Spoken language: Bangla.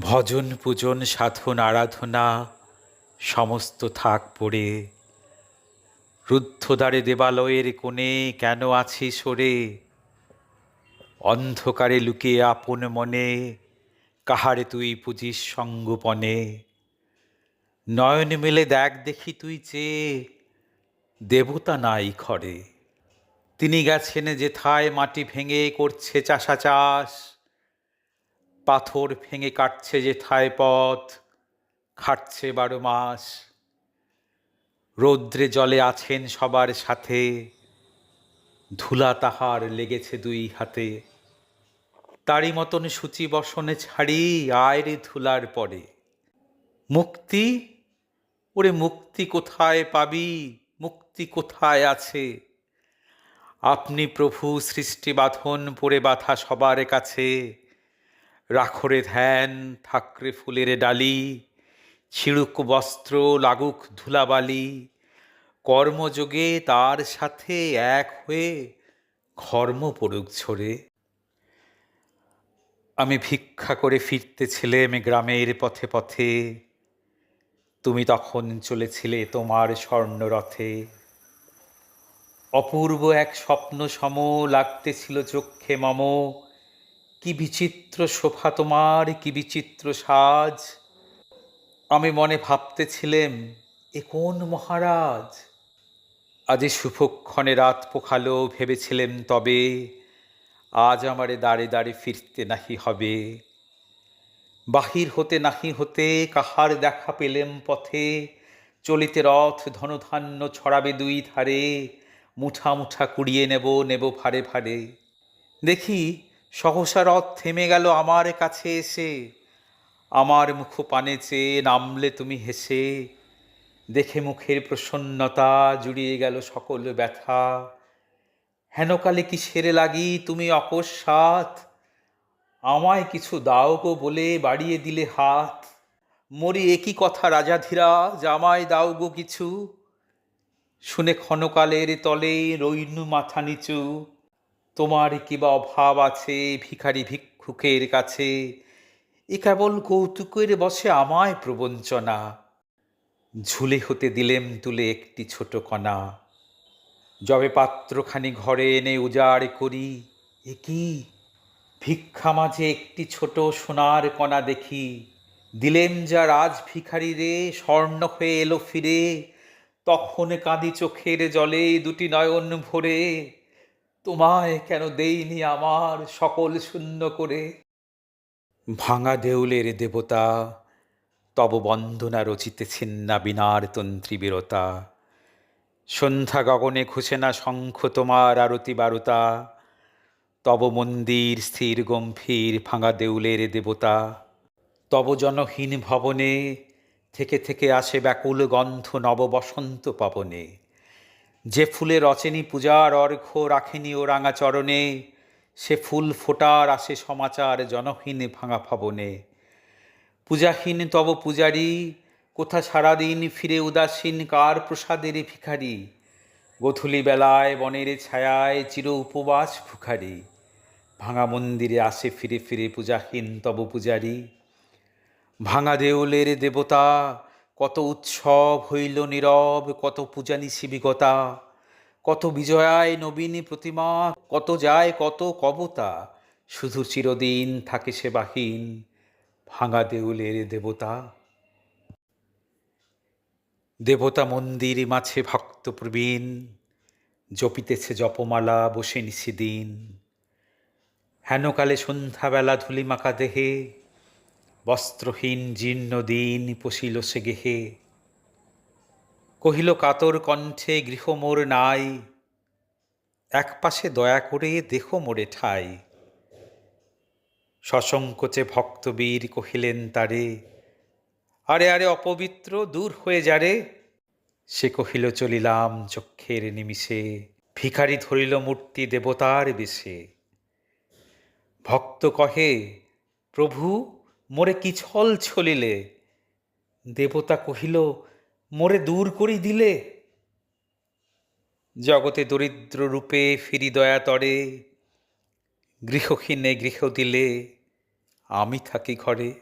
ভজন পূজন, সাধন, আরাধনা, সমস্ত থাক পড়ে। রুদ্ধদ্বারে দেবালয়ের কোণে কেন আছি সরে? অন্ধকারে লুকিয়ে আপন মনে, কাহারে তুই পুজিস সঙ্গোপনে? নয়ন মেলে দেখ দেখি তুই চেয়ে দেবতা নাই ঘরে। তিনি গেছেন যেথায় মাটি ভেঙে করছে চাষা চাষ পাথর ভেঙে কাটছে যেথায় পথ, খাটছে বারো মাস। রৌদ্রে জলে আছেন সবার সাথে, ধুলা তাহার লেগেছে দুই হাতে। তারই মতন সূচি বসনে ছাড়ি আয় রে ধুলার পরে। মুক্তি? ওরে মুক্তি কোথায় পাবি? মুক্তি কোথায় আছে? আপনি প্রভু সৃষ্টি বাঁধন পড়ে বাঁধা সবার কাছে। রাখরে ধ্যান, থাকরে ফুলের ডালি, ছিড়ুক বস্ত্র, লাগুক ধুলাবালি, কর্মযোগে তার সাথে এক হয়ে কর্ম পড়ুক ঝরে। আমি ভিক্ষা করে ফিরতে ফিরতেছিলাম গ্রামের পথে পথে, তুমি তখন চলেছিলে তোমার স্বর্ণরথে। অপূর্ব এক স্বপ্ন সম লাগতেছিল চক্ষে মম কি বিচিত্র শোভা তোমার, কি বিচিত্র সাজ। আমি মনে ভাবতেছিলেম, এ কোন মহারাজ? আজি শুভক্ষণে রাত পোখালো ভেবেছিলেম তবে আজ আমারে দাঁড়ে দাঁড়ে ফিরতে নাহি হবে। বাহির হতে নাহি হতে কাহার দেখা পেলেম পথে, চলিতে রথ ধনধান্য ছড়াবে দুই ধারে, মুঠা মুঠা কুড়িয়ে নেব নেব ভারে ভারে। দেখি সহসা রথ থেমে গেল আমার কাছে এসে। আমার মুখ পানে চেয়ে নামলে তুমি হেসে। দেখে মুখের প্রসন্নতা জুড়িয়ে গেল সকল ব্যথা। হেনকালে কি সেরে লাগি তুমি অকস্মাৎ? আমায় কিছু দাও গো বলে বাড়িয়ে দিলে হাত। মরি একই কথা রাজাধীরা জামায় দাও গো কিছু? শুনে ক্ষণকালের তলে রইনু মাথা নিচু। তোমার কিবা অভাব আছে ভিখারি ভিক্ষুকের কাছে? এ কেবল কৌতুকের বসে আমায় প্রবঞ্চনা। ঝুলে হতে দিলেম তুলে একটি ছোট কণা। যবে পাত্রখানি ঘরে এনে উজাড় করি, এ কি? ভিক্ষা মাঝে একটি ছোট সোনার কণা দেখি। দিলেম যা রাজ ভিখারি রে, স্বর্ণ হয়ে এলো ফিরে। তখন কাঁদি চোখের জলে দুটি নয়ন ভরে। তোমায় কেন দেইনি আমার সকল শূন্য করে? ভাঙা দেউলের দেবতা, তব বন্দনা রচিতেছেন না বিনার তন্ত্রী বীরতা। সন্ধ্যা গগনে ঘুষে না শঙ্খ তোমার আরতি বারতা। তব মন্দির স্থির গম্ভীর ভাঙা দেউলের দেবতা। তব জনহীন ভবনে থেকে থেকে আসে ব্যাকুল গন্ধ নব বসন্ত পাবনে। যে ফুলে রচেনি পূজার অর্ঘ্য রাখেনি ও রাঙা চরণে, সে ফুল ফোটার আসে সমাচার জনহীন ভাঙা ভবনে। পূজাহীন তব পূজারি, কোথা সারাদিন ফিরে উদাসীন, কার প্রসাদের ভিখারি? গধূলি বেলায় বনের ছায়ায় চির উপবাস ভুখারি। ভাঙা মন্দিরে আসে ফিরে ফিরে পূজাহীন তব পূজারি। ভাঙা দেউলের দেবতা কত উৎসব হইল নীরব, কত পূজানি শিবিকতা কত বিজয়ায় নবীনী প্রতিমা, কত যায় কত কবতা শুধু চিরদিন থাকে সেবাহীন ভাঙা দেউলের দেবতা। দেবতা মন্দির মাঝে ভক্ত প্রবীণ, জপিতেছে জপমালা, বসে নিশিদিন হেনকালে সন্ধ্যাবেলা ধুলিমাখা দেহে বস্ত্রহীন জীর্ণ দিন পশিল সে গেহে। কহিল, কাতর কণ্ঠে গৃহ মোর নাই। এক পাশে দয়া করে দেখো মোরে ঠাই। সসংকোচে ভক্তবীর কহিলেন, তারে, আরে আরে অপবিত্র, দূর হয়ে যারে সে কহিল, চলিলাম চক্ষের নিমিষে। ভিখারি ধরিল মূর্তি দেবতার বেশে। ভক্ত কহে, প্রভু মোরে কি ছল ছলিলে? দেবতা কহিল, মোরে দূর করি দিলে? জগতে দরিদ্র রূপে ফিরি দয়া তরে, গৃহহীনে গৃহ দিলে, আমি থাকি ঘরে।